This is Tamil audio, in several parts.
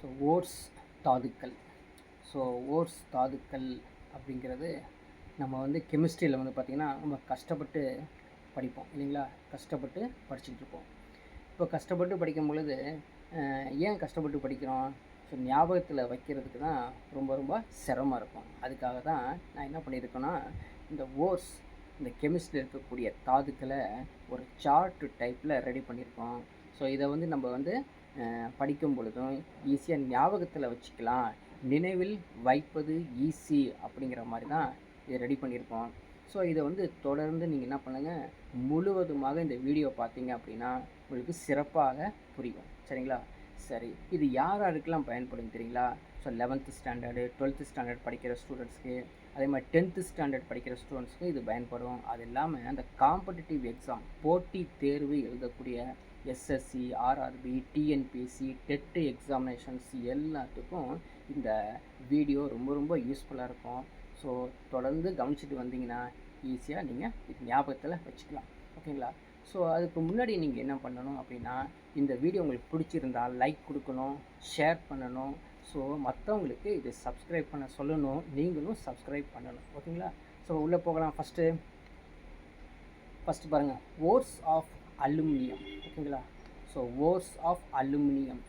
ஸோ ஓர்ஸ் தாதுக்கள். ஸோ ஓர்ஸ் தாதுக்கள் அப்படிங்கிறது நம்ம வந்து கெமிஸ்ட்ரியில் வந்து பார்த்திங்கன்னா நம்ம கஷ்டப்பட்டு படிப்போம் இல்லைங்களா? கஷ்டப்பட்டு படிச்சுட்டு இருப்போம். இப்போ கஷ்டப்பட்டு படிக்கும் பொழுது ஏன் கஷ்டப்பட்டு படிக்கிறோம்? ஸோ ஞாபகத்தில் வைக்கிறதுக்கு தான் ரொம்ப ரொம்ப சிரமமாக இருக்கும். அதுக்காக தான் நான் என்ன பண்ணியிருக்கேன்னா இந்த ஓர்ஸ் இந்த கெமிஸ்ட்ரியில் இருக்கக்கூடிய தாதுக்களை ஒரு சார்ட்டு டைப்பில் ரெடி பண்ணியிருக்கோம். ஸோ இதை வந்து நம்ம வந்து படிக்கும் பொழுதும் ஈஸியாக ஞாபகத்தில் வச்சுக்கலாம். நினைவில் வைப்பது ஈஸி அப்படிங்கிற மாதிரி தான் இதை ரெடி பண்ணியிருக்கோம். ஸோ இதை வந்து தொடர்ந்து நீங்கள் என்ன பண்ணுங்கள் முழுவதுமாக இந்த வீடியோ பார்த்தீங்க அப்படின்னா உங்களுக்கு சிறப்பாக புரியும். சரிங்களா? சரி. இது யார் யாருக்கெல்லாம் பயன்படும் தெரியுங்களா? So eleventh standard twelfth standard படிக்கிற ஸ்டூடெண்ட்ஸ்க்கு அதே மாதிரி டென்த்து ஸ்டாண்டர்ட் படிக்கிற ஸ்டூடெண்ட்ஸ்க்கு இது பயன்படும். அது இல்லாமல் அந்த காம்படிட்டிவ் எக்ஸாம் போட்டி தேர்வு எழுதக்கூடிய SSC RRB TNPSC TET examinations எல்லாத்துக்கும் இந்த வீடியோ ரொம்ப ரொம்ப யூஸ்ஃபுல்லாக இருக்கும். ஸோ தொடர்ந்து கவனிச்சிட்டு வந்தீங்கன்னா ஈஸியாக நீங்கள் இது ஞாபகத்தில் வச்சுக்கலாம். ஓகேங்களா? ஸோ அதுக்கு முன்னாடி நீங்கள் என்ன பண்ணணும் அப்படின்னா இந்த வீடியோ உங்களுக்கு பிடிச்சிருந்தா லைக் கொடுக்கணும் ஷேர் பண்ணணும். ஸோ மற்றவங்களுக்கு இது சப்ஸ்கிரைப் பண்ண சொல்லணும். நீங்களும் சப்ஸ்கிரைப் பண்ணணும். ஓகேங்களா? ஸோ உள்ளே போகலாம். ஃபஸ்ட்டு ஃபஸ்ட்டு பாருங்கள் ஓர்ஸ் ஆஃப் அலுமினியம் ஓகேங்களா? So ores of aluminium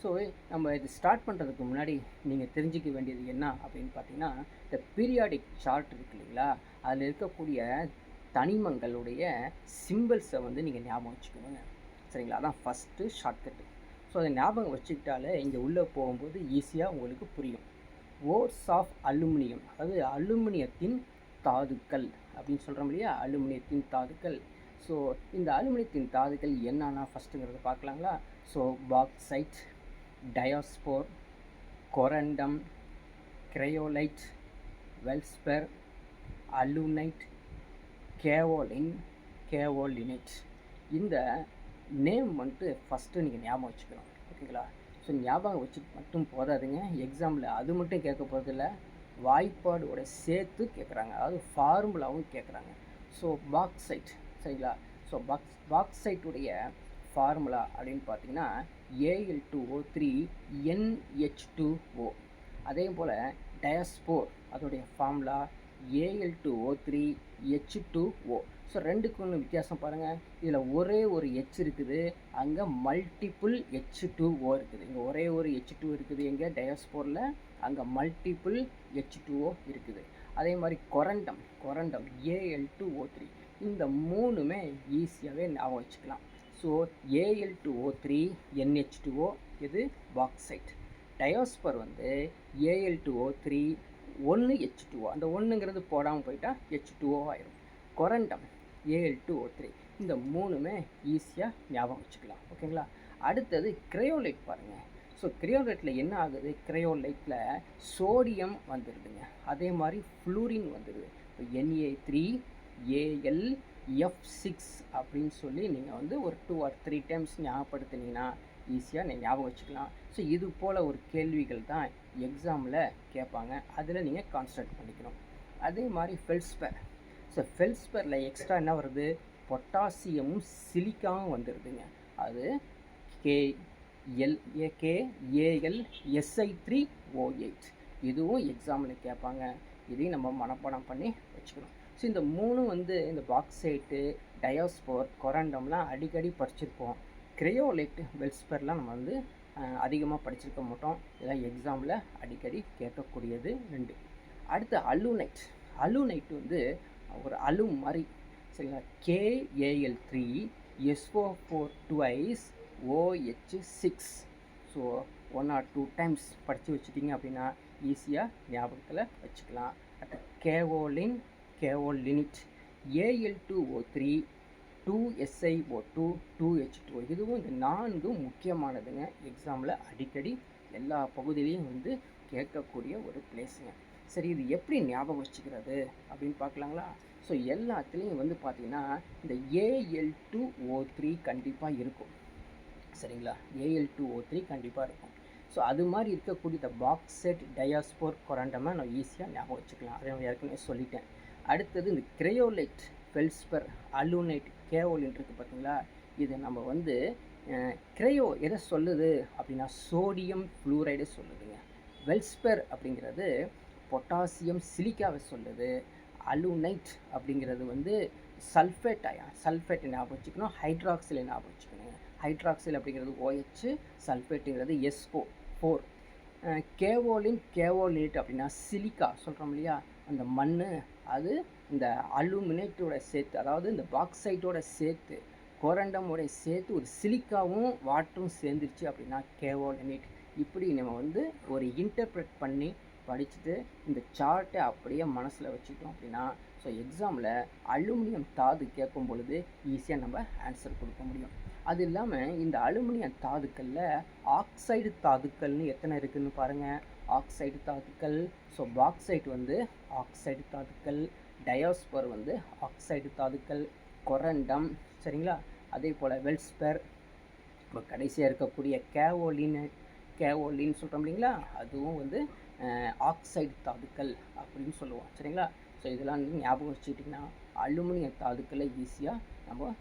so நம்ம இது ஸ்டார்ட் பண்ணுறதுக்கு முன்னாடி நீங்கள் தெரிஞ்சிக்க வேண்டியது என்ன அப்படின்னு பார்த்தீங்கன்னா இந்த பீரியாடிக் சார்ட் இருக்கு இல்லைங்களா? அதில் இருக்கக்கூடிய தனிமங்களுடைய சிம்பிள்ஸை வந்து நீங்கள் ஞாபகம் வச்சுக்கணுங்க. சரிங்களா? அதான் ஃபஸ்ட்டு ஷார்ட்கட்டு ஸோ அதை ஞாபகம் வச்சுக்கிட்டாலே இங்கே உள்ளே போகும்போது ஈஸியாக உங்களுக்கு புரியும். ஓர்ஸ் ஆஃப் அலுமினியம் அதாவது அலுமினியத்தின் தாதுக்கள் அப்படின்னு சொல்கிறோம் இல்லையா? அலுமினியத்தின் தாதுக்கள். ஸோ இந்த அலுமினியத்தின் தாதுக்கள் என்னென்னா ஃபஸ்ட்டுங்கிறத பார்க்கலாங்களா? So bauxite diaspore corundum cryolite வெல்ஸ்பெர் alunite kaolin kaolinite இந்த நேம் வந்துட்டு ஃபஸ்ட்டு நீங்கள் ஞாபகம் வச்சுக்கணும். ஓகேங்களா? ஸோ ஞாபகம் வச்சு மட்டும் போதாதுங்க. எக்ஸாமில் அது மட்டும் கேட்க போகிறதில்ல வாய்ப்பாடோட சேர்த்து கேட்குறாங்க. அதாவது ஃபார்முலாவும் கேட்குறாங்க. ஸோ பாக்சைட் சரிங்களா ஸோ பாக்ஸ் பாக்ஸைட்டுடைய ஃபார்முலா அப்படின்னு பார்த்தீங்கன்னா A L two O three N H two O அதே போல் டயஸ்போர் அதோடைய formula A L two O three H two O so ரெண்டுக்கு ஒன்று வித்தியாசம் பாருங்கள் இதில் ஒரே ஒரு ஹெச் இருக்குது அங்கே மல்டிப்புள் ஹெச் டூ ஓ இருக்குது. இங்கே ஒரே ஒரு ஹெச் டூ இருக்குது எங்கே? டயஸ்போரில் அங்கே மல்டிப்புள் ஹெச் டூ ஓ இருக்குது. அதே மாதிரி corundum corundum AL two O three இந்த மூணுமே ஈஸியாகவே ஞாபகம் வச்சுக்கலாம். So A L two O three N H two O இது பாக்ஸைட் டயோஸ்பர் வந்து A L two O three ஒன்று ஹெச் டூ அந்த ஒன்றுங்கிறது போடாமல் போயிட்டால் ஹெச் டூ ஓ ஆயிரும். Corundum AL two O three இந்த மூணுமே ஈஸியாக ஞாபகம் வச்சுக்கலாம். ஓகேங்களா அடுத்தது கிரையோலைட் பாருங்கள் ஸோ கிரையோலைட்டில் என்ன ஆகுது? கிரையோலைட்டில் சோடியம் வந்துடுதுங்க அதே மாதிரி ஃப்ளூரின் வந்துடுது இப்போ N A three A L F six அப்படின்னு சொல்லி நீங்கள் வந்து ஒரு டூ ஆர் த்ரீ டைம்ஸ் ஞாபகப்படுத்துனீங்கன்னா ஈஸியாக நீங்கள் ஞாபகம் வச்சுக்கலாம். ஸோ இது போல் ஒரு கேள்விகள் தான் எக்ஸாமில் கேட்பாங்க. அதில் நீங்கள் கான்சன்ட்ரேட் பண்ணிக்கணும். அதே மாதிரி ஃபெல்ஸ்பர் ஸோ ஃபெல்ஸ்பரில் எக்ஸ்ட்ரா என்ன வருது? பொட்டாசியமும் சிலிக்காவும் வந்துடுதுங்க அது K L A K A L S I three O eight இதுவும் எக்ஸாமில் கேட்பாங்க. இதையும் நம்ம மனப்பாடம் பண்ணி வச்சுக்கணும். ஸோ இந்த மூணும் வந்து இந்த பாக்ஸைட்டு டயோஸ்போர் கொரண்டம்லாம் அடிக்கடி படிச்சிருப்போம். கிரையோலைட் வெல்ஸ்பர்லாம் நம்ம வந்து அதிகமாக படிச்சிருக்க மாட்டோம். இதெல்லாம் எக்ஸாமில் அடிக்கடி கேட்கக்கூடியது ரெண்டு. அடுத்து அலுனைட் அலுனைட் வந்து ஒரு அலு மாதிரி சரிங்களா? K A L three S O four twice O H six so one or two times படித்து வச்சுட்டிங்க அப்படின்னா ஈஸியாக ஞாபகத்தில் வச்சுக்கலாம். அடுத்து kaolin kaolinite A L two O three two S I O two two H two இதுவும் இந்த நான்கும் முக்கியமானதுங்க. எக்ஸாமில் அடிக்கடி எல்லா பகுதியிலையும் வந்து கேட்கக்கூடிய ஒரு பிளேஸுங்க சரி இது எப்படி ஞாபகம் வச்சுக்கிறது அப்படின்னு பார்க்கலாங்களா? ஸோ எல்லாத்துலேயும் வந்து பார்த்தீங்கன்னா இந்த ஏஎல் டூ ஓ த்ரீ கண்டிப்பாக இருக்கும். சரிங்களா? ஏஎல் டூ ஓ த்ரீ கண்டிப்பாக இருக்கும். ஸோ அது மாதிரி இருக்கக்கூடிய இந்த பாக்ஸெட் டயாஸ்போர் கொரண்டமாக நான் ஈஸியாக ஞாபகம் வச்சுக்கலாம். அதை நான் ஏற்கனவே சொல்லிட்டேன். அடுத்தது இந்த கிரையோலைட் ஃபெல்ஸ்பர் அலூனைட் கேவோலின் இருக்குது பார்த்தீங்களா? இதை நம்ம வந்து கிரையோ எதை சொல்லுது அப்படின்னா சோடியம் ஃப்ளூரைடு சொல்லுதுங்க. வெல்ஸ்பெர் அப்படிங்கிறது பொட்டாசியம் சிலிக்காவை சொல்லுது. அலுனைட் அப்படிங்கிறது வந்து சல்ஃபேட் அயான் சல்ஃபேட் ஞாபகம் வச்சுக்கணும்? ஹைட்ராக்சில் ஞாபகம் வச்சுக்கணுங்க. ஹைட்ராக்சில் அப்படிங்கிறது OH சல்ஃபேட்டுங்கிறது S O four. Kaolin kaolinite அப்படின்னா சிலிக்கா சொல்கிறோம் இல்லையா? அந்த மண் அது இந்த அலுமினேட்டோட சேர்த்து அதாவது இந்த பாக்சைட்டோட சேர்த்து கோரண்டமோட சேர்த்து ஒரு சிலிக்காவும் வாட்டரும் சேர்ந்துருச்சு அப்படின்னா கேவோலினேட் இப்படி நம்ம வந்து ஒரு இன்டர்பிரட் பண்ணி படிச்சுட்டு இந்த சார்ட்டை அப்படியே மனசில் வச்சுட்டோம் அப்படின்னா ஸோ எக்ஸாமில் அலுமினியம் தாது கேட்கும் பொழுது ஈஸியாக நம்ம ஆன்சர் கொடுக்க முடியும். அது இல்லாமல் இந்த அலுமினியம் தாதுக்களில் ஆக்சைடு தாதுக்கள்னு எத்தனை இருக்குதுன்னு பாருங்கள் ஆக்சைடு தாதுக்கள் ஸோ பாக்சைட் வந்து ஆக்சைடு தாதுக்கள் டயோஸ்பர் வந்து ஆக்சைடு தாதுக்கள் கொரண்டம் சரிங்களா? அதே போல் வெல்ஸ்பர் இப்போ கடைசியாக இருக்கக்கூடிய கேவோலின் கேவோலின்னு சொல்கிறோம் இல்லைங்களா? அதுவும் வந்து ஆக்சைடு தாதுக்கள் அப்படின்னு சொல்லுவோம் சரிங்களா? ஸோ இதெல்லாம் வந்து ஞாபகம் வச்சுக்கிட்டிங்கன்னா அலுமினிய தாதுக்களை ஈஸியாக நம்ம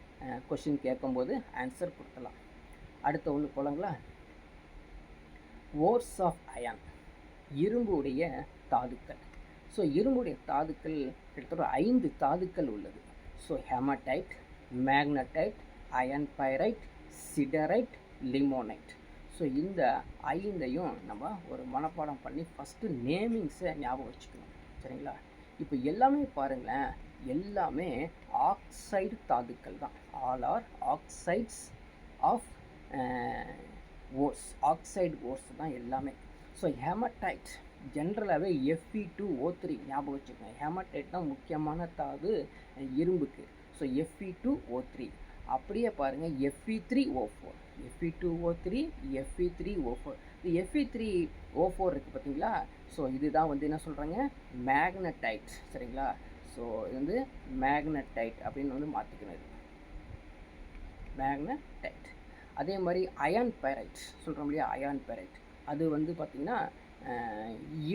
கொஷின் கேட்கும்போது ஆன்சர் கொடுக்கலாம். அடுத்த ஒன்று போகலாங்களா ஓர்ஸ் ஆஃப் அயான் இரும்புடைய தாதுக்கள். ஸோ இரும்புடைய தாதுக்கள் கிட்டத்தட்ட ஐந்து தாதுக்கள் உள்ளது. So haematite magnetite iron pyrite siderite limonite so இந்த ஐந்தையும் நம்ம ஒரு மனப்பாடம் பண்ணி ஃபஸ்ட்டு நேமிங்ஸை ஞாபகம் வச்சுக்கணும். சரிங்களா? இப்போ எல்லாமே பாருங்களேன். எல்லாமே ஆக்சைடு தாதுக்கள் தான். All are oxides of ores oxide ores தான் எல்லாமே. ஸோ ஹேமடைட் ஜென்ரலாகவே F E two O three ஞாபகம் வச்சுக்கோங்க. ஹேமடைட்னா தான் முக்கியமான தாது இரும்புக்கு. So F E two O three அப்படியே பாருங்கள் F E three O four F E two O three F E three O four இது F E three O four இருக்குது பார்த்தீங்களா? ஸோ இதுதான் வந்து என்ன சொல்கிறாங்க மேக்னடைட் சரிங்களா? ஸோ இது வந்து மேக்னடைட் அப்படின்னு வந்து மாற்றிக்கணும் இது மேக்னடைட் அதே மாதிரி அயான் பேரைட் சொல்கிறோம் இல்லையா? அயான் பேரைட் அது வந்து பார்த்திங்கன்னா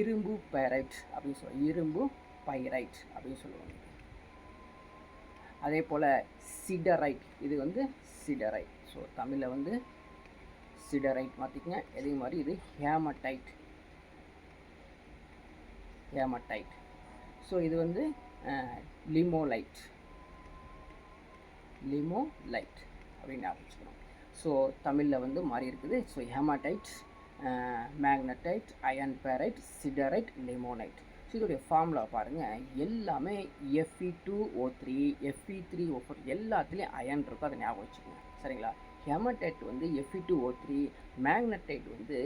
இரும்பு பைரைட் அப்படின்னு சொல்லுவோம் இரும்பு பைரைட் அப்படின்னு சொல்லுவாங்க. அதே போல் சிடரைட் இது வந்து சிடரைட். ஸோ தமிழில் வந்து சிடரைட் மாற்றிக்கங்க அதே மாதிரி இது ஹேமடைட். ஹேமடைட். ஸோ இது வந்து லிமோலைட். லிமோலைட் அப்படின்னு ஆரம்பிச்சுக்கணும் ஸோ தமிழில் வந்து மாறி இருக்குது. So haematite magnetite iron pyrite siderite limonite so இதோடைய ஃபார்முலா பாருங்கள் எல்லாமே F E two O three F E three O four எல்லாத்துலேயும் அயன் இருக்கும். அதை ஞாபகம் வச்சுக்கோங்க. சரிங்களா? ஹெமடைட் வந்து F E two O three magnetite வந்து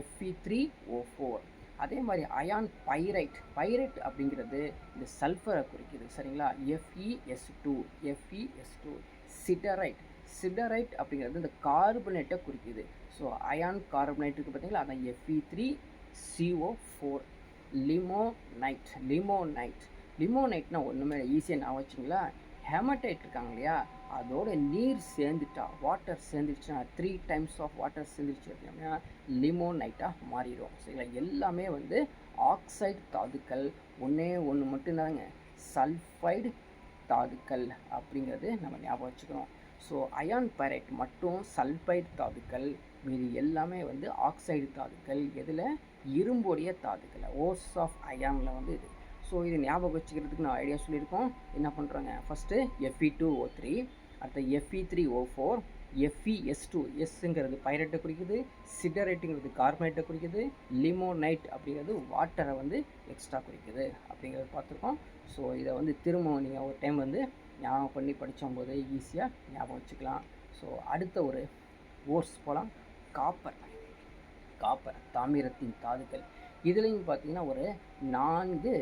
F E three O four அதே மாதிரி அயான் பைரைட் பைரைட் அப்படிங்கிறது இந்த சல்ஃபரை குறிக்குது. சரிங்களா? FES two FES two siderite siderite அப்படிங்கிறது இந்த கார்பனேட்டை குறிக்குது. ஸோ அயான் கார்பனைட் இருக்குது பார்த்தீங்களா அதான் FE three CO four limonite limonite லிமோ நைட்னா ஒன்றுமே ஈஸியாக நான் வச்சுங்களா ஹெமடைட் இருக்காங்க இல்லையா? அதோட நீர் சேர்ந்துட்டா வாட்டர் சேர்ந்துருச்சுன்னா த்ரீ டைம்ஸ் ஆஃப் வாட்டர் சேர்ந்துருச்சு அப்படின்னா லிமோ நைட்டாக மாறிடும். சரிங்களா? எல்லாமே வந்து ஆக்சைடு தாதுக்கள். ஒன்றே ஒன்று மட்டும்தாங்க சல்ஃபைடு தாதுக்கள் அப்படிங்கிறது நம்ம ஞாபகம் வச்சுக்கணும். ஸோ அயான் பைரைட் மட்டும் சல்ஃபைட் தாதுக்கள் மீதி எல்லாமே வந்து ஆக்சைடு தாதுக்கள் எதில்? இரும்புடைய தாதுக்கள் ஓஸ் ஆஃப் அயானில் வந்து இது. ஸோ இது ஞாபகம் வச்சுக்கிறதுக்கு நான் ஐடியா சொல்லியிருக்கோம். என்ன பண்ணுறாங்க first F E two O three அடுத்த F E three O four F E S two எஸ்ஸுங்கிறது பைரட்டை குறிக்குது சிடரேட்டுங்கிறது கார்பனேட்டை குறிக்குது லிமோனைட் அப்படிங்கிறது வாட்டரை வந்து எக்ஸ்ட்ரா குறிக்குது அப்படிங்கிறது பார்த்துருக்கோம். ஸோ இதை வந்து திரும்ப நீங்கள் ஒரு டைம் வந்து ஞாபகம் பண்ணி படித்தோம்போது ஈஸியாக ஞாபகம் வச்சுக்கலாம். ஸோ அடுத்த ஒரு ஓர்ஸ் போகலாம் காப்பர். காப்பர் தாமிரத்தின் தாதுக்கள். இதுலேயும் பார்த்தீங்கன்னா ஒரு நான்கு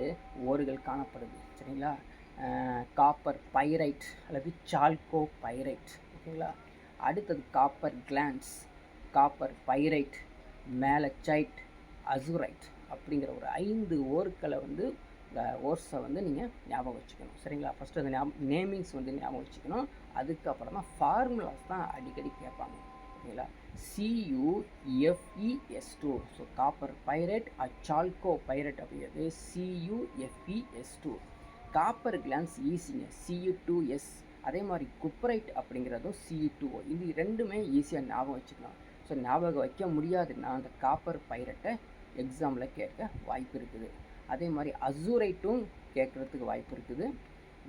ஓர்கள் காணப்படுது. சரிங்களா? காப்பர் பைரைட் அல்லது சால்கோ பைரைட். ஓகேங்களா? அடுத்தது copper glance. Copper pyrite malachite azurite அப்படிங்கிற ஒரு ஐந்து ஓர்களை வந்து ஓர்ஸை வந்து நீங்கள் ஞாபகம் வச்சுக்கணும். சரிங்களா? ஃபஸ்ட்டு அந்த ஞாபகம் நேமிங்ஸ் வந்து ஞாபகம் வச்சுக்கணும். அதுக்கப்புறம் தான் ஃபார்முலாஸ் தான் அடிக்கடி கேட்பாங்க. ஓகேங்களா CUFES two so copper pyrite அச்சால்கோ pirate அப்படிங்கிறது சியூஎஃப்இஎஸ் டூ காப்பர் கிளான்ஸ் ஈஸிங்க சியு டூ எஸ் அதே மாதிரி குப்ரைட் அப்படிங்கிறதும் சியு டூ இது ரெண்டுமே ஈஸியாக ஞாபகம் வச்சுக்கலாம் ஸோ ஞாபகம் வைக்க முடியாதுன்னா அந்த காப்பர் பைரட்டை எக்ஸாமில் கேட்க வாய்ப்பு இருக்குது. அதே மாதிரி அசூரைட்டும் கேட்குறதுக்கு வாய்ப்பு இருக்குது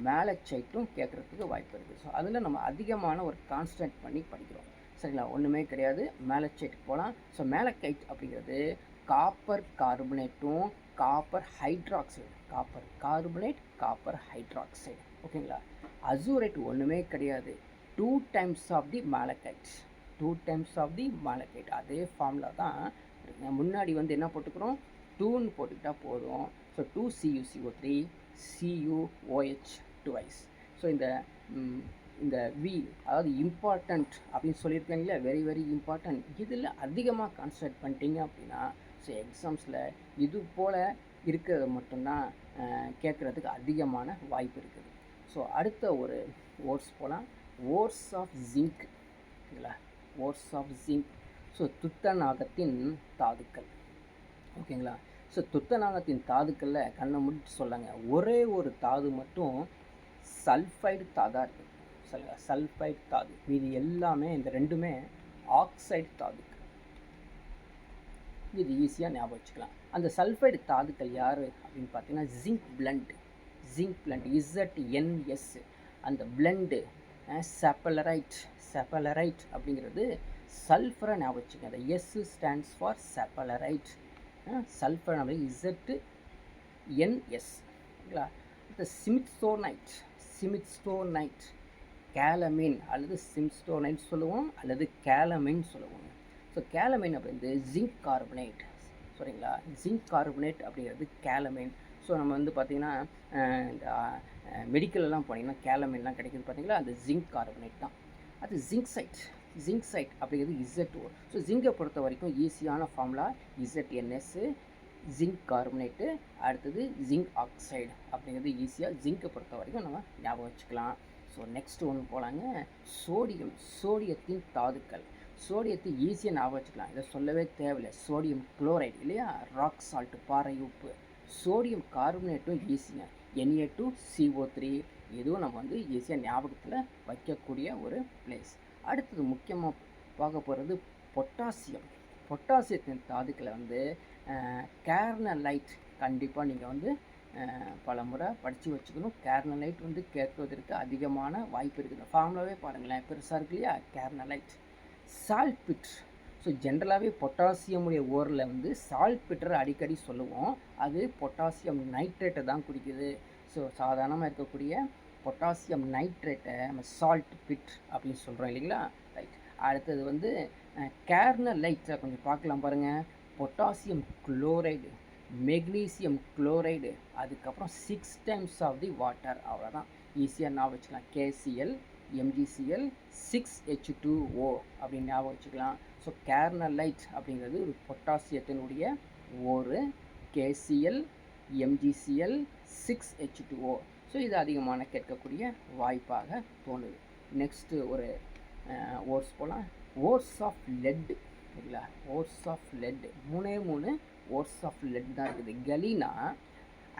மேலச்சைட்டும் கேட்குறதுக்கு வாய்ப்பு இருக்குது. ஸோ அதில் நம்ம அதிகமான ஒரு கான்ஸ்டன்ட் பண்ணி படிக்கிறோம். சரிங்களா? ஒன்றுமே கிடையாது. மேலச்சைட்டுக்கு போகலாம் ஸோ மேலக்கைட் அப்படிங்கிறது copper கார்பனேட்டும் copper hydroxide copper carbonate copper hydroxide ஓகேங்களா அசூரைட் ஒன்றுமே கிடையாது. Two times of the malachite two times of the malachite அதே ஃபார்மில் தான் முன்னாடி வந்து என்ன போட்டுக்கிறோம்? டூன்னு போட்டுக்கிட்டால் போதும். So two C U C O three C U O H twice so இந்த இந்த வி அதாவது இம்பார்ட்டண்ட் அப்படின்னு சொல்லியிருக்கேன் வெரி வெரி இம்பார்ட்டண்ட் இதில் அதிகமாக கான்சன்ட்ரேட் பண்ணிட்டீங்க அப்படின்னா ஸோ எக்ஸாம்ஸில் இது போல் இருக்கிறது மட்டும்தான் கேட்குறதுக்கு அதிகமான வாய்ப்பு இருக்குது. ஸோ அடுத்த ஒரு ஓட்ஸ் போகலாம் ஓட்ஸ் ஆஃப் ஜிங்க் இல்லை ஓட்ஸ் ஆஃப் ஜிங்க் ஸோ துத்தநாகத்தின் தாதுக்கள். ஓகேங்களா? ஸோ துத்தநாகத்தின் தாதுக்களில் கண்ணை முடிட்டு சொல்லாங்க. ஒரே ஒரு தாது மட்டும் சல்ஃபைடு தாதாக இருக்குது சல் சல்ஃபைடு தாது. மீதி எல்லாமே இந்த ரெண்டுமே ஆக்சைடு தாதுக்கள். இது ஈஸியாக ஞாபகம் வச்சுக்கலாம். அந்த சல்ஃபைடு தாதுக்கள் யார் அப்படின்னு பார்த்தீங்கன்னா zinc blende. Zinc blende Z N S அந்த பிளண்டு செப்பலரைட். செப்பலரைட் அப்படிங்கிறது சல்ஃபரை ஞாபகம் வச்சுக்கோங்க. அந்த S stands for sphalerite. Sulphur நம்ம இசட்டு என்எஸ் ஓகேங்களா? இந்த சிமிட்ஸ்டோனைட் சிமிட்ஸ்டோனைட் கேலமின் அல்லது சிம்ஸ்டோனைட் சொல்லுவோம் அல்லது கேலமின் சொல்லுவோம். ஸோ கேலமின் அப்படிங்கிறது ஜிங்க் கார்பனேட் சரிங்களா? ஜிங்க் கார்பனேட் அப்படிங்கிறது கேலமின். ஸோ நம்ம வந்து பார்த்திங்கன்னா இந்த மெடிக்கலெல்லாம் போனீங்கன்னா கேலமின்லாம் கிடைக்குது பார்த்தீங்களா? அந்த ஜிங்க் கார்பனேட் தான். அது ஜிங்க் சைட் ஜிங்க் சைட் அப்படிங்கிறது இசட் ஓ. ஸோ ஜிங்கை பொறுத்த வரைக்கும் ஈஸியான formula Z N S zinc carbonate அடுத்தது ஜிங்க் ஆக்சைடு அப்படிங்கிறது ஈஸியாக ஜிங்கை பொறுத்த வரைக்கும் நம்ம ஞாபகம் வச்சுக்கலாம். ஸோ நெக்ஸ்ட் ஒன்று போகலாங்க சோடியம் சோடியத்தின் தாதுக்கள். சோடியத்தை ஈஸியாக ஞாபகம் வச்சுக்கலாம். இதை சொல்லவே தேவையில்லை. சோடியம் குளோரைடு இல்லையா? ராக் சால்ட்டு பாறை உப்பு சோடியம் கார்பனேட்டும் ஈஸிங்க. N A two C O three இதுவும் நம்ம வந்து ஈஸியாக ஞாபகத்தில் வைக்கக்கூடிய ஒரு பிளேஸ் அடுத்தது முக்கியமாக பார்க்க போகிறது பொட்டாசியம். பொட்டாசியத்தின் தாதுக்களை வந்து கேர்னலைட் கண்டிப்பாக நீங்கள் வந்து பல முறை படித்து வச்சுக்கணும். கேர்னலைட் வந்து கேட்பதற்கு அதிகமான வாய்ப்பு இருக்குது. ஃபார்முலாவே பாருங்களேன். பெருசாக இருக்கு இல்லையா? கேர்னலைட். சால்பிட் ஸோ ஜென்ரலாகவே பொட்டாசியமுடைய ஓரில் வந்து சால்பிட்டரை அடிக்கடி சொல்லுவோம். அது பொட்டாசியம் நைட்ரேட்டை தான் குடிக்குது. ஸோ சாதாரணமாக இருக்கக்கூடிய பொட்டாசியம் நைட்ரேட்டை நம்ம சால்ட் பிட் அப்படின்னு சொல்கிறோம் இல்லைங்களா? ரைட் அடுத்தது வந்து கேர்னல் லைட்டை கொஞ்சம் பார்க்கலாம் பாருங்கள் பொட்டாசியம் குளோரைடு மெக்னீசியம் குளோரைடு அதுக்கப்புறம் six times of the water அவ்வளோதான் ஈஸியாக ஞாபகம் வச்சுக்கலாம். K C L M G C L six H two O அப்படின்னு ஞாபகம் வச்சுக்கலாம். ஸோ கேர்னல் லைட் அப்படிங்கிறது ஒரு பொட்டாசியத்தினுடைய ஒரு K C L M G C L six H two O so இது அதிகமான கேட்கக்கூடிய வாய்ப்பாக தோணுது நெக்ஸ்ட்டு ஒரு ஓர்ஸ் போகலாம் ஓர்ஸ் ஆஃப் லெட் சரிங்களா? ஓர்ஸ் ஆஃப் லெட் மூணே மூணு ஓர்ஸ் ஆஃப் லெட் தான் இருக்குது. கலீனா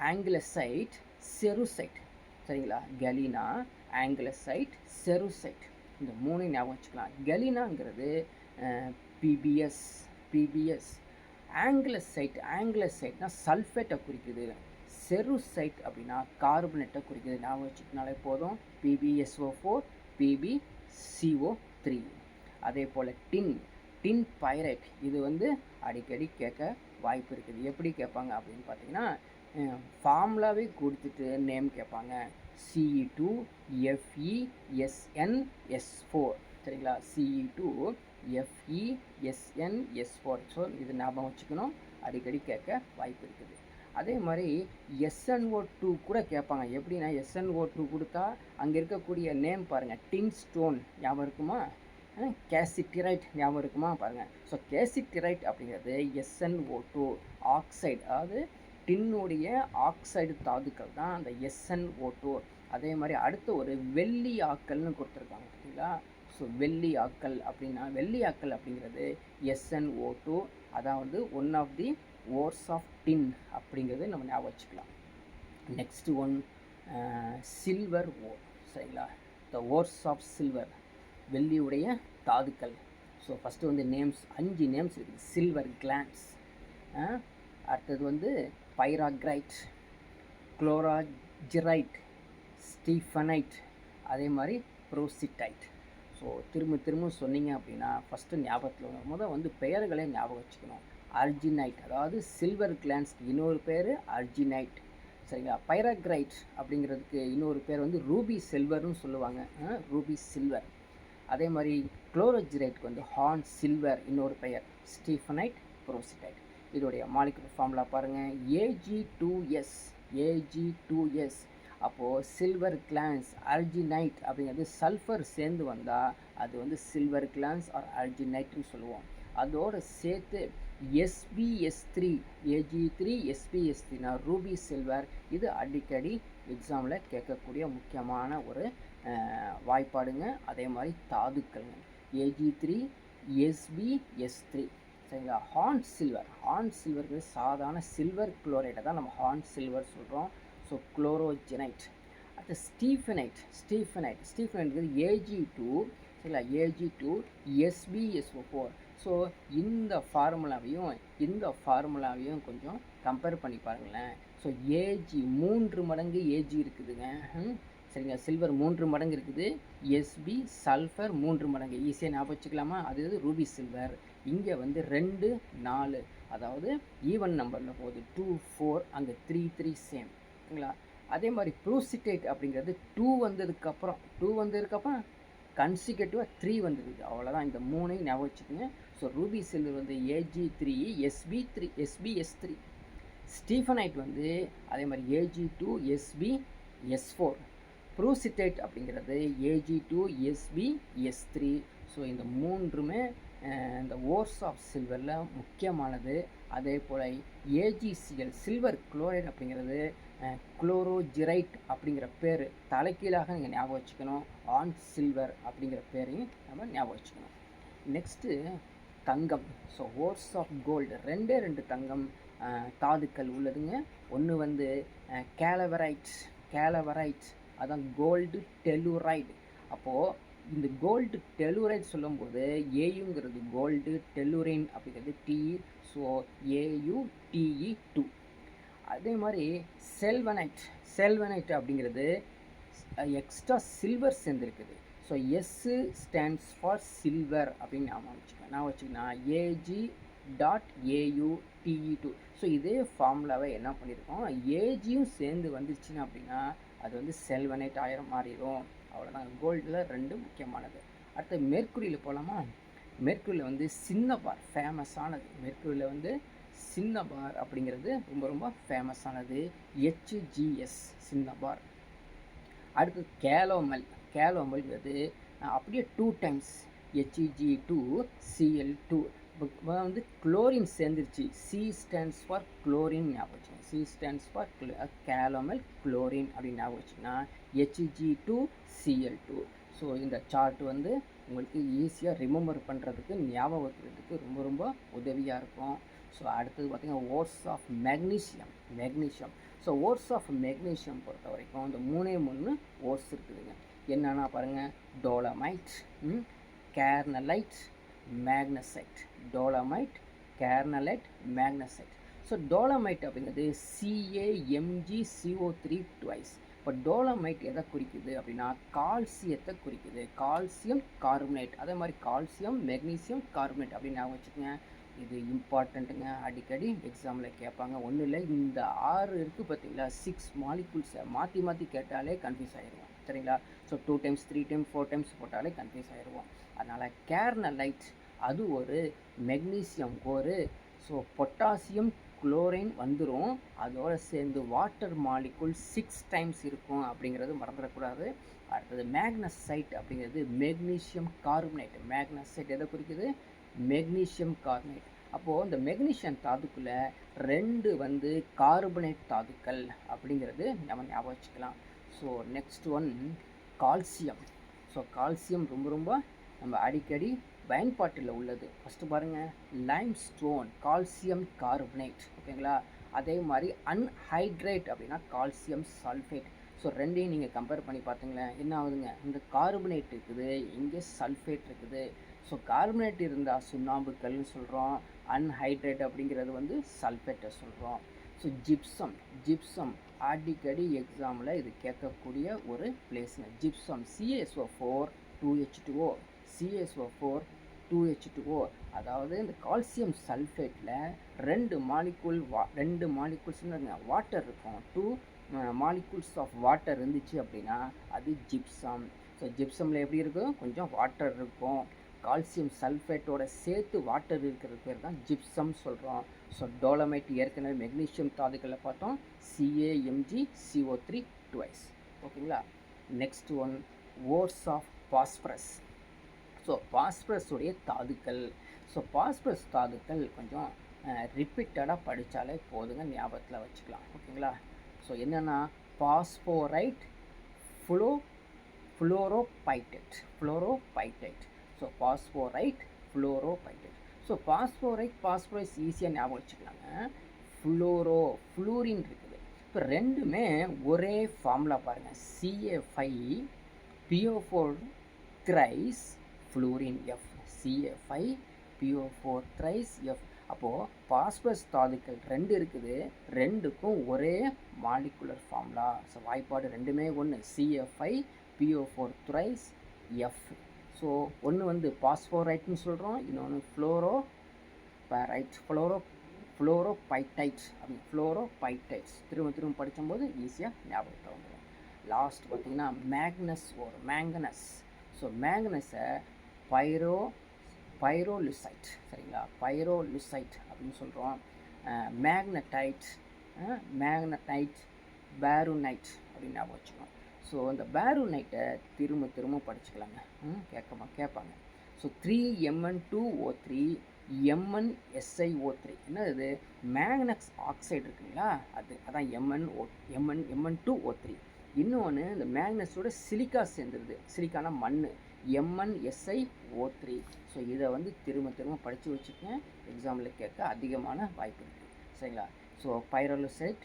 ஆங்கிலசைட் செருசைட் சரிங்களா? கலீனா ஆங்கிலசைட் செருசைட் இந்த மூணு ஞாபகம் வச்சுக்கலாம். கலீனாங்கிறது பிபிஎஸ் பிபிஎஸ் ஆங்கிலசைட் ஆங்கிலசைட்னா சல்ஃபேட்டை குறிக்குது. செருசைட் அப்படின்னா கார்பனேட்டை குறிக்கிறது ஞாபகம் வச்சுக்கினாலே போதும். P B S O four P B C O three அதே போல் டின் டின் பைரைட். இது வந்து அடிக்கடி கேட்க வாய்ப்பு இருக்குது. எப்படி கேட்பாங்க அப்படின்னு பார்த்தீங்கன்னா ஃபார்முலாவே கொடுத்துட்டு நேம் கேட்பாங்க. C E two F E S N S four சரிங்களா? C E two F E S N S four so இது ஞாபகம் வச்சுக்கணும். அடிக்கடி கேட்க வாய்ப்பு இருக்குது. அதே மாதிரி எஸ்என்ஓ டூ கூட கேட்பாங்க. எப்படின்னா எஸ்என்ஓ டூ கொடுத்தா அங்கே இருக்கக்கூடிய நேம் பாருங்கள் டின் ஸ்டோன் ஞாபகம் இருக்குமா? கேசிட்டிரைட் ஞாபகம் இருக்குமா பாருங்கள் ஸோ கேசிட்டிரைட் அப்படிங்கிறது எஸ்என்ஓ டூ ஆக்சைடு அதாவது டின்னுடைய ஆக்சைடு தாதுக்கள் தான் அந்த எஸ்என்ஓ டூ அதே மாதிரி அடுத்து ஒரு வெள்ளி ஆக்கல்னு கொடுத்துருக்காங்க பார்த்தீங்களா? ஸோ வெள்ளி ஆக்கல் அப்படின்னா வெள்ளி ஆக்கல் அப்படிங்கிறது எஸ்என்ஓ டூ அதாவது one of the ores of tin அப்படிங்கிறது நம்ம ஞாபகம் வச்சுக்கலாம். நெக்ஸ்ட்டு ஒன் சில்வர் ஓர் சரிங்களா? த ஓர்ஸ் ஆஃப் சில்வர் வெள்ளியுடைய தாதுக்கள். ஸோ ஃபஸ்ட்டு வந்து நேம்ஸ் அஞ்சு நேம்ஸ் இருக்குது சில்வர் கிளான்ஸ் அடுத்தது வந்து பைராக்ரைட் குளோராஜிரைட் ஸ்டீஃபனைட் அதே மாதிரி ப்ரோசிட்டைட் ஸோ திரும்ப திரும்ப சொன்னீங்க அப்படின்னா ஃபஸ்ட்டு ஞாபகத்தில் முதல் வந்து பெயர்களை ஞாபகம் வச்சுக்கணும். அர்ஜினைட் அதாவது சில்வர் கிளான்ஸ்க்கு இன்னொரு பேர் அர்ஜினைட் சரிங்களா? பைராக்ரைட் அப்படிங்கிறதுக்கு இன்னொரு பேர் வந்து ரூபி சில்வர்னு சொல்லுவாங்க. Ruby silver. அதே மாதிரி குளோரோஜிரைட்க்கு வந்து ஹார்ன் சில்வர் இன்னொரு பெயர். ஸ்டீஃபனைட் ப்ரோசிடைட் இதோடைய மாலிகுலர் ஃபார்முலா பாருங்கள் A G two S A G two S அப்போது சில்வர் கிளான்ஸ் அர்ஜினைட் அப்படிங்கிறது சல்ஃபர் சேர்ந்து வந்தால் அது வந்து சில்வர் கிளான்ஸ் ஆர் அர்ஜினைட்னு சொல்லுவோம். அதோடு சேர்த்து S B S three A G three S B S த்ரீனா ruby silver. இது அடிக்கடி எக்ஸாமில் கேட்கக்கூடிய முக்கியமான ஒரு வாய்ப்பாடுங்க. அதே மாதிரி தாதுக்கள்ங்க. A G three S B S three சரிங்களா? ஹார்ன் சில்வர் ஹார்ன் சில்வருக்கு சாதாரண சில்வர் குளோரைட்டை தான் நம்ம ஹார்ன் சில்வர் சொல்கிறோம் ஸோ குளோரோஜெனைட் அடுத்து stephanite stephanite stephanite A G two சரிங்களா? A G two S B S O four so இந்த ஃபார்முலாவையும் இந்த ஃபார்முலாவையும் கொஞ்சம் கம்பேர் பண்ணி பாருங்களேன். ஸோ ஏஜி மூன்று மடங்கு ஏஜி இருக்குதுங்க. சரிங்க சில்வர் மூன்று மடங்கு இருக்குது. எஸ்பி சல்ஃபர் மூன்று மடங்கு. ஈஸியாக ஞாபகம் வச்சுக்கலாமா? அது ரூபி சில்வர் இங்கே வந்து ரெண்டு நாலு. அதாவது ஈவன் நம்பரில் போகுது. டூ ஃபோர் அங்கே த்ரீ த்ரீ சேம் ஓகேங்களா அதே மாதிரி ப்ரூசிட்டேட் அப்படிங்கிறது டூ வந்ததுக்கப்புறம் டூ வந்ததுக்கப்புறம் கன்சிகேட்டிவாக த்ரீ வந்துருக்கு அவ்வளோதான் இந்த மூணையும் ஞாபகம் வச்சுக்கோங்க. ஸோ ரூபி சில்வர் வந்து A G three S B three S B S three stephanite வந்து அதே மாதிரி A G two S B S four proustite அப்படிங்கிறது A G two S B S three so இந்த மூன்றுமே இந்த ஓர்ஸ் ஆஃப் சில்வரில் முக்கியமானது. அதே போல் ஏஜிசிஎல் சில்வர் குளோரைட் அப்படிங்கிறது குளோரோஜிரைட் அப்படிங்கிற பேர். தலைக்கீழாக நீங்கள் ஞாபகம் வச்சுக்கணும். ஆன் சில்வர் அப்படிங்கிற பேரையும் நம்ம ஞாபகம் வச்சுக்கணும். நெக்ஸ்ட்டு தங்கம். ஸோ ஓர்ஸ் ஆஃப் கோல்டு ரெண்டே ரெண்டு தங்கம் தாதுக்கள் உள்ளதுங்க. ஒன்று வந்து கேலவரைட் கேலவரைட் அதான் கோல்டு டெலுரைடு அப்போது இந்த கோல்டு டெலுரைட் சொல்லும்போது ஏயுங்கிறது கோல்டு டெலுரைன் அப்படிங்கிறது T so A U T E two அதே மாதிரி செல்வனைட் செல்வனைட் அப்படிங்கிறது extra silver சேர்ந்துருக்குது. So S stands for silver அப்படின்னு ஞாபகம் வச்சுக்கேன் நான் வச்சுக்கேன் A G dot A U T E two so இதே ஃபார்முலாவை என்ன பண்ணியிருக்கோம் ஏஜியும் சேர்ந்து வந்துச்சுன்னா அப்படின்னா அது வந்து செல்வனேட் ஆயிரம் மாறிடும். அவ்வளோதான் கோல்டில் ரெண்டு முக்கியமானது. அடுத்து மேற்குரியில் போகலாமா மேற்குரியில் வந்து சின்ன பார் ஃபேமஸானது மேற்குரியில் வந்து சின்ன பார் அப்படிங்கிறது ரொம்ப ரொம்ப ஃபேமஸானது ஹெச்ஜிஎஸ் சின்ன பார் அடுத்து கேலோமல். கேலோமல்ங்கிறது அப்படியே two times H E G two C L two இப்போ வந்து குளோரின் சேர்ந்துருச்சு. சி ஸ்டாண்ட்ஸ் ஃபார் குளோரின் ஞாபகம் வச்சுக்கோங்க. C stands for calomel chlorine அப்படின்னு ஞாபகம் வச்சுங்கன்னா H G two C L two so இந்த சார்ட் வந்து உங்களுக்கு ஈஸியாக ரிமெம்பர் பண்ணுறதுக்கு ஞாபகம் வைக்கிறதுக்கு ரொம்ப ரொம்ப உதவியாக இருக்கும். ஸோ அடுத்தது பார்த்திங்கன்னா ores of magnesium magnesium so ores of magnesium பொறுத்த வரைக்கும் இந்த மூணே மூணு ஓர்ஸ் இருக்குதுங்க. என்னென்னா பாருங்கள் dolomite carnallite magnesite dolomite carnallite magnesite so dolomite அப்படிங்கிறது C A M G C O three twice இப்போ டோலமைட் எதை குறிக்குது அப்படின்னா கால்சியத்தை குறிக்குது. கால்சியம் கார்பனேட் அதே மாதிரி கால்சியம் மெக்னீசியம் கார்பனேட் அப்படின்னு ஞாபகம் வச்சுக்கோங்க. இது இம்பார்ட்டண்ட்டுங்க அடிக்கடி எக்ஸாமில் கேட்பாங்க. ஒன்றும் இல்லை இந்த ஆறு இருக்குது பார்த்தீங்களா? சிக்ஸ் மாலிகுல்ஸை மாற்றி மாற்றி கேட்டாலே கன்ஃபியூஸ் ஆகிடுவோம் சரிங்களா? So two times three time four times போட்டாலே கன்ஃபியூஸ் ஆகிடுவோம் அதனால் கேர்னலைட் அது ஒரு மெக்னீசியம் ஒரு ஸோ பொட்டாசியம் குளோரைன் வந்துடும் அதோடு சேர்ந்து வாட்டர் மாலிக்குள் சிக்ஸ் டைம்ஸ் இருக்கும் அப்படிங்கிறது மறந்துடக்கூடாது. அடுத்தது மேக்னசைட் அப்படிங்கிறது மெக்னீஷியம் கார்பனேட் மேக்னசைட் எதை குறிக்குது? மெக்னீஷியம் கார்பனேட் அப்போது இந்த மெக்னீஷியம் தாதுக்குள்ளே ரெண்டு வந்து கார்பனேட் தாதுக்கள் அப்படிங்கிறது நம்ம ஞாபகம் வச்சுக்கலாம். So next one calcium so calcium ரொம்ப ரொம்ப நம்ம அடிக்கடி பயன்பாட்டில் உள்ளது. ஃபஸ்ட்டு பாருங்கள் லைம் ஸ்டோன் கால்சியம் கார்பனேட் ஓகேங்களா அதே மாதிரி அன்ஹைட்ரேட் அப்படின்னா கால்சியம் சல்ஃபேட் ஸோ ரெண்டையும் நீங்கள் கம்பேர் பண்ணி பார்த்தீங்களேன் என்ன ஆகுதுங்க? இந்த கார்பனேட் இருக்குது இங்கே சல்ஃபேட் இருக்குது. ஸோ கார்பனேட் இருந்தால் சுண்ணாம்புக்கல்னு சொல்கிறோம் அன்ஹைட்ரேட் அப்படிங்கிறது வந்து சல்ஃபேட்டை சொல்கிறோம் ஸோ ஜிப்சம் ஜிப்சம் அடிக்கடி எக்ஸாமில் இது கேட்கக்கூடிய ஒரு பிளேஸுங்க gypsum C S O four two H two O C S O four two H two O அதாவது இந்த கால்சியம் சல்ஃபேட்டில் ரெண்டு மாலிகூல் வா ரெண்டு மாலிகூல்ஸ்னு வாட்டர் இருக்கும். டூ மாலிகூல்ஸ் ஆஃப் வாட்டர் இருந்துச்சு அப்படின்னா அது ஜிப்சம் ஸோ ஜிப்சமில் எப்படி இருக்கும்? கொஞ்சம் வாட்டர் இருக்கும். கால்சியம் சல்ஃபேட்டோட சேர்த்து வாட்டர் இருக்கிற பேர் தான் ஜிப்சம் சொல்கிறோம் ஸோ டோலமைட் ஏற்கனவே மெக்னீஷியம் தாதுக்களை பார்த்தோம். C A M G C O three twice ஓகேங்களா next one ores of phosphorus so பாஸ்பரஸுடைய தாதுக்கள். ஸோ பாஸ்பரஸ் தாதுக்கள் கொஞ்சம் ரிப்பீட்டடாக படித்தாலே போதுங்க ஞாபகத்தில் வச்சுக்கலாம். ஓகேங்களா ஸோ என்னென்னா phosphorite flow fluorapatite fluorapatite so phosphorite fluorapatite so phosphorite phosphorite ஈஸியாக ஞாபகம் வச்சுக்கலாங்க. ஃப்ளோரோ ஃப்ளூரின் இருக்குது. இப்போ ரெண்டுமே ஒரே ஃபார்முலா பாருங்கள் C A five P O four thrice fluorine F C A five P O four thrice F அப்போது பாஸ்பரஸ் தாதுக்கள் ரெண்டு இருக்குது. ரெண்டுக்கும் ஒரே மாலிகுலர் ஃபார்முலா ஸோ வாய்ப்பாடு ரெண்டுமே ஒன்று C F I P O four thrice F so ஒன்று வந்து பாஸ்போரைட்னு சொல்கிறோம் இன்னொன்று ஃப்ளோரோ பேரைட் ஃப்ளோரோ ஃப்ளோரோ பைட்டைட்ஸ் அப்படி ஃப்ளோரோ பைட்டைட்ஸ் திரும்ப திரும்ப படிக்கும்போது ஈஸியாக ஞாபகத்தை வந்துடும் லாஸ்ட் பார்த்திங்கன்னா மேக்னஸ் ஒரு மேங்கனஸ் ஸோ மேங்கனஸை பைரோ பைரோலிசைட் சரிங்களா? பைரோலிசைட் அப்படின்னு சொல்கிறோம் மேக்னடைட் மேக்னடைட் பேருனைட் அப்படின்னு ஞாபகம் வச்சுக்கணும் ஸோ அந்த பேருனைட்டை திரும்ப திரும்ப படிச்சுக்கலாங்க. ம் கேட்கமா கேட்பாங்க. So three M N two O three M N S I O three என்ன இது? மேக்னக்ஸ் ஆக்சைடு இருக்குங்களா? அது அதான் M N O M N M N two O three இன்னொன்று இந்த மேக்னஸோட சிலிக்கா சேர்ந்துருது சிலிக்கான மண் எம்என்எஸ்ஐ ஓ த்ரீ ஸோ இதை வந்து திரும்ப திரும்ப படித்து வச்சுக்கங்க. எக்ஸாமில் கேட்க அதிகமான வாய்ப்பு இருக்குது சரிங்களா? ஸோ பைரோலோசைட்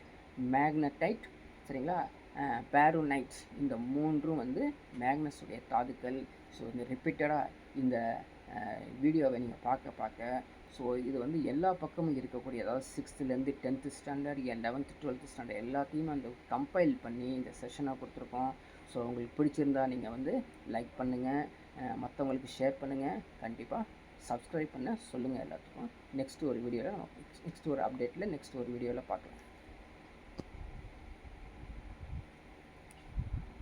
மேக்னடைட் சரிங்களா? பேரோனைட்ஸ் இந்த மூன்றும் வந்து மேக்னஸுடைய தாதுக்கள். ஸோ இந்த ரிப்பீட்டடாக இந்த வீடியோவை நீங்கள் பார்க்க பார்க்க ஸோ இது வந்து எல்லா பக்கமும் இருக்கக்கூடிய அதாவது சிக்ஸ்த்துலேருந்து tenth standard and eleventh twelfth standard எல்லாத்தையும் அந்த கம்பைல் பண்ணி இந்த செஷனாக கொடுத்துருக்கோம். ஸோ உங்களுக்கு பிடிச்சிருந்தா நீங்கள் வந்து லைக் பண்ணுங்கள் மற்றவங்களுக்கு ஷேர் பண்ணுங்கள் கண்டிப்பாக சப்ஸ்கிரைப் பண்ண சொல்லுங்கள் எல்லாத்துக்கும். நெக்ஸ்ட் ஒரு வீடியோவில் நம்ம நெக்ஸ்ட் ஒரு அப்டேட்டில் நெக்ஸ்ட் ஒரு வீடியோவில் பார்க்கலாம்.